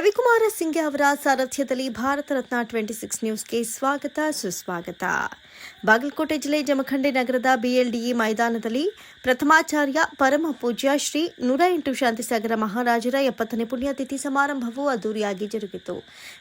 ರವಿಕುಮಾರ ಸಿಂಗೆ ಅವರ ಸಾರಥ್ಯದಲ್ಲಿ Bharat Ratna twenty six ನ್ಯೂಸ್ಗೆ ಸ್ವಾಗತ ಸುಸ್ವಾಗತ. ಬಾಗಲಕೋಟೆ ಜಿಲ್ಲೆ ಜಮಖಂಡಿ ನಗರದ ಬಿಎಲ್ಡಿಇ ಮೈದಾನದಲ್ಲಿ ಪ್ರಥಮಾಚಾರ್ಯ ಪರಮ ಪೂಜ್ಯ ಶ್ರೀ ನೂರ ಎಂಟು ಶಾಂತಿಸಾಗರ ಮಹಾರಾಜರ ಎಪ್ಪತ್ತನೇ ಪುಣ್ಯತಿಥಿ ಸಮಾರಂಭವು ಅದ್ದೂರಿಯಾಗಿ ಜರುಗಿತು.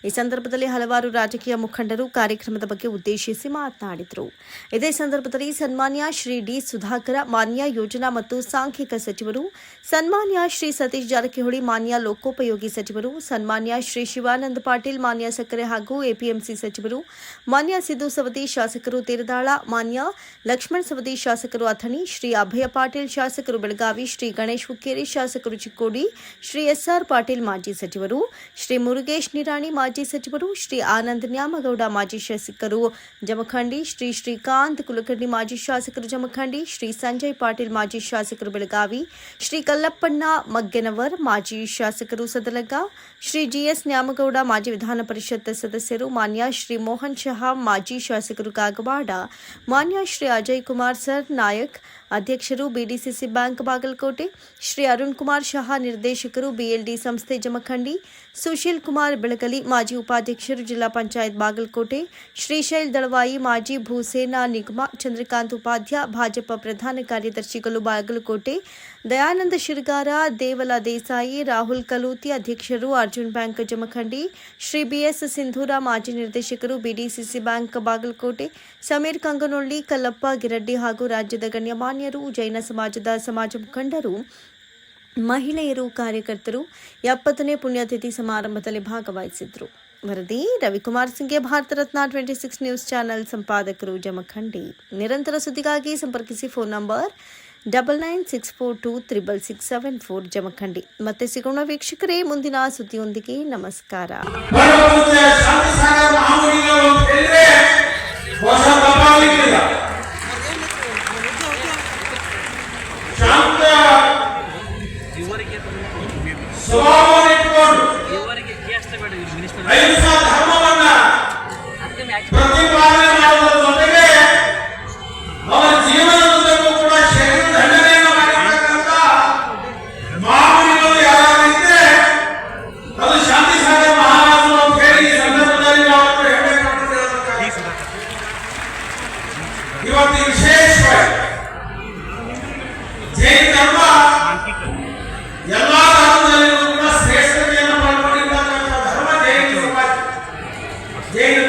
ಈ ಸಂದರ್ಭದಲ್ಲಿ ಹಲವಾರು ರಾಜಕೀಯ ಮುಖಂಡರು ಕಾರ್ಯಕ್ರಮದ ಬಗ್ಗೆ ಉದ್ದೇಶಿಸಿ ಮಾತನಾಡಿದರು. ಇದೇ ಸಂದರ್ಭದಲ್ಲಿ ಸನ್ಮಾನ್ಯ ಶ್ರೀ ಡಿ ಸುಧಾಕರ, ಮಾನ್ಯ ಯೋಜನಾ ಮತ್ತು ಸಾಂಖ್ಯಿಕ ಸಚಿವರು, ಸನ್ಮಾನ್ಯ ಶ್ರೀ ಸತೀಶ್ ಜಾರಕಿಹೊಳಿ, ಮಾನ್ಯ ಲೋಕೋಪಯೋಗಿ ಸಚಿವರು, ಸನ್ಮಾನ್ಯ ಶ್ರೀ ಶಿವಾನಂದ ಪಾಟೀಲ್, ಮಾನ್ಯ ಸಕ್ಕರೆ ಹಾಗೂ ಎಪಿಎಂಸಿ ಸಚಿವರು, ಮಾನ್ಯ ಸಿದ್ದು ಸವದಿ ಶಾಸಕರು ತೇರದಾಳ. ಮಾನ್ಯ ಲಕ್ಷ್ಮಣ ಸವದಿ ಶಾಸಕರು ಅಥಣಿ, ಶ್ರೀ ಅಭಯ ಪಾಟೀಲ್ ಶಾಸಕರು ಬೆಳಗಾವಿ, ಶ್ರೀ ಗಣೇಶ್ ಹುಕ್ಕೇರಿ ಶಾಸಕರು ಚಿಕ್ಕೋಡಿ, ಶ್ರೀ ಎಸ್ಆರ್ ಪಾಟೀಲ್ ಮಾಜಿ ಸಚಿವರು, ಶ್ರೀ ಮುರುಗೇಶ್ ನಿರಾಣಿ ಮಾಜಿ ಸಚಿವರು, ಶ್ರೀ ಆನಂದ್ ನ್ಯಾಮಗೌಡ ಮಾಜಿ ಶಾಸಕರು ಜಮಖಂಡಿ, ಶ್ರೀ ಶ್ರೀಕಾಂತ್ ಕುಲಕರ್ಣಿ ಮಾಜಿ ಶಾಸಕರು ಜಮಖಂಡಿ, ಶ್ರೀ ಸಂಜಯ್ ಪಾಟೀಲ್ ಮಾಜಿ ಶಾಸಕರು ಬೆಳಗಾವಿ, ಶ್ರೀ ಕಲ್ಲಪ್ಪಣ್ಣ ಮಗ್ಗೆನವರ್ ಮಾಜಿ ಶಾಸಕರು ಸದಲಗ, ಶ್ರೀ ಜಿಎಸ್ ನ್ಯಾಮಗೌಡ ಮಾಜಿ ವಿಧಾನ ಪರಿಷತ್ ಸದಸ್ಯರು ಮಾನ್ಯ, ಶ್ರೀ ಮೋಹನ್ ಶಹಾ ಮಾಜಿ ಶಾಸಕರು ಕಾಗವಾಡ. ಮಾನ್ಯ ಶ್ರೀ ಅಜಯ್ ಕುಮಾರ್ ಸರ್, ನಾಯಕ್, ಅಧ್ಯಕ್ಷರು ಬಿಡಿಸಿಸಿ ಬ್ಯಾಂಕ್ ಬಾಗಲಕೋಟೆ, ಶ್ರೀ ಅರುಣ್ ಕುಮಾರ್ ಶಹಾ, ನಿರ್ದೇಶಕರು ಬಿಎಲ್ಡಿ ಸಂಸ್ಥೆ ಜಮಖಂಡಿ, ಸುಶೀಲ್ ಕುಮಾರ್ ಬೆಳಗಲಿ, ಮಾಜಿ ಉಪಾಧ್ಯಕ್ಷರು ಜಿಲ್ಲಾ ಪಂಚಾಯತ್ ಬಾಗಲಕೋಟೆ ಶ್ರೀಶೈಲ್ ದಳವಾಯಿ, ಮಾಜಿ ಭೂಸೇನಾ ನಿಗಮ, ಚಂದ್ರಕಾಂತ್ ಉಪಾಧ್ಯ, ಭಾಜಪ ಪ್ರಧಾನ ಕಾರ್ಯದರ್ಶಿಗಳು ಬಾಗಲಕೋಟೆ, ದಯಾನಂದ ಶಿರ್ಗಾರ, ದೇವಲ ದೇಸಾಯಿ, ರಾಹುಲ್ ಕಲೂತಿ ಅಧ್ಯಕ್ಷರು ಅರ್ಜುನ್ ಬ್ಯಾಂಕ್ ಜಮಖಂಡಿ, ಶ್ರೀ ಬಿಎಸ್ ಸಿಂಧೂರ ಮಾಜಿ ನಿರ್ದೇಶಕರು ಬಿಡಿಸಿಸಿ ಬ್ಯಾಂಕ್ ಬಾಗಲಕೋಟೆ ಸಮೀರ್ ಕಂಗನೊಳ್ಳಿ, ಕಲ್ಲಪ್ಪ ಗಿರಡ್ಡಿ ಹಾಗೂ ರಾಜ್ಯದ ಗಣ್ಯಮಾನ್ಯರು, ಜೈನ ಸಮಾಜದ ಸಮಾಜ ಮುಖಂಡರು, ಮಹಿಳೆಯರು, ಕಾರ್ಯಕರ್ತರು ಎಪ್ಪತ್ತನೇ ಪುಣ್ಯತಿಥಿ ಸಮಾರಂಭದಲ್ಲಿ ಭಾಗವಹಿಸಿದ್ರು. ವರದಿ, Ravikumar ಸಿಂಗ್ಗೆ Bharat Ratna, twenty six news channel ಸಂಪಾದಕರು Jamkhandi. ನಿರಂತರ ಸುದ್ದಿಗಾಗಿ ಸಂಪರ್ಕಿಸಿ phone number double nine six four two triple six seven four Jamkhandi. ಮತ್ತೆ ಸಿಗೋಣ ವೀಕ್ಷಕರೇ, ಮುಂದಿನ ಸುದ್ದಿಯೊಂದಿಗೆ ನಮಸ್ಕಾರ. পয়সা বাবা লিখে যা শান্ত। সবাই ಜೈನ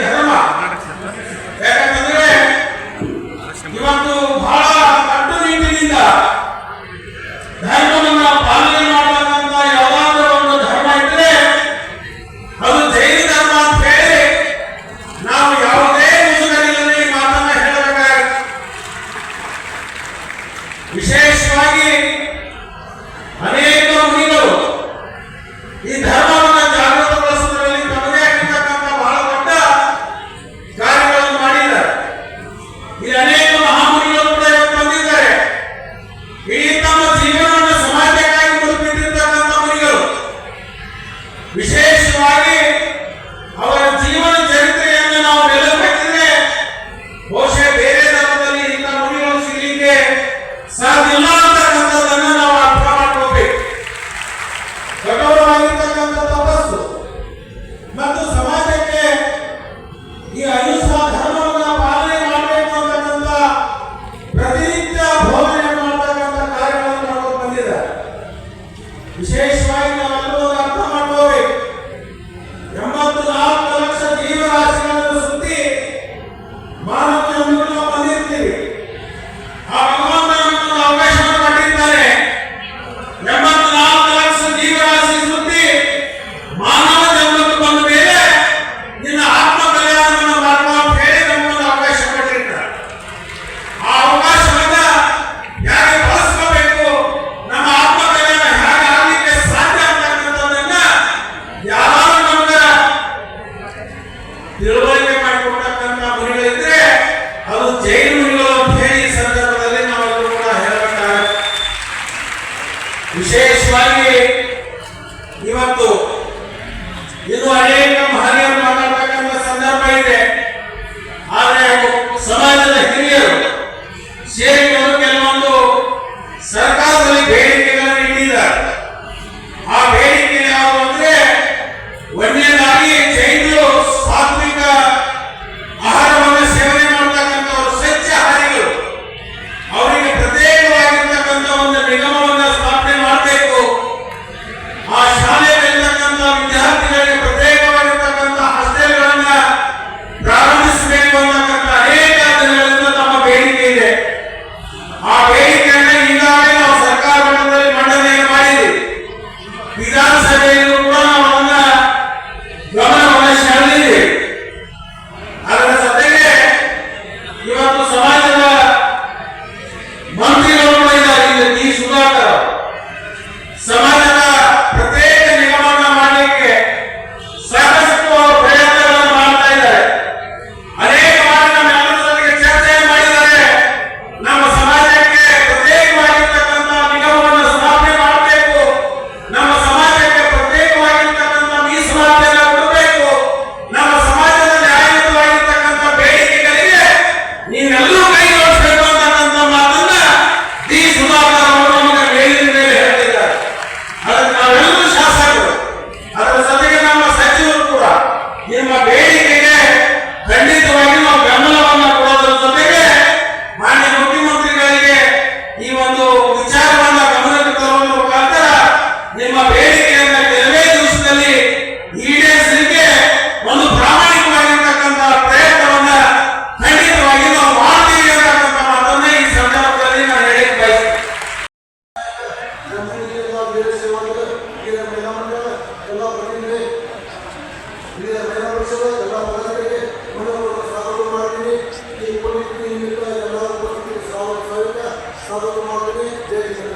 ವಿಶೇಷವಾಗಿ ಇವತ್ತು ಇದು ಅನೇಕ ಮಹನೀಯರು ಮಾತಾಡ್ತಕ್ಕಂಥ ಸಂದರ್ಭ ಇದೆ. সদর মন্দিরে যে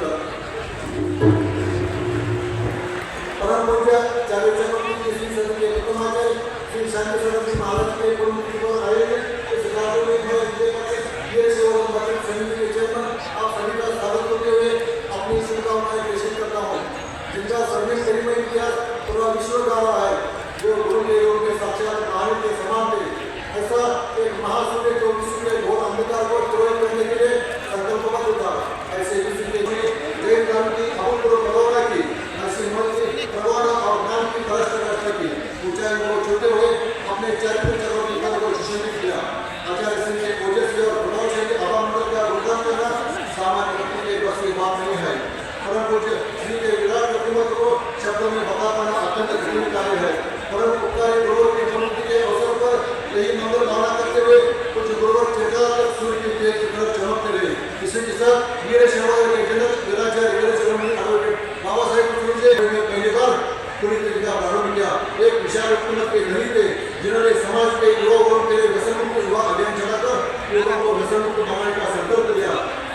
एक विशाल उत्पन्न के गणित जिन्होंने समाज के लोग उनके लिए व्यसन मुक्त युवा अभियान चलाकर लोगों को व्यसन मुक्त बनाने का संकल्प लिया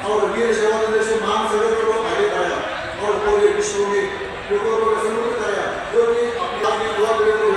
और वीर सेवा से महान सड़क को आगे बढ़ाया और पूरे विश्व में लोगों को व्यसन मुक्त कराया, जो कि अपने युवा पीढ़ी को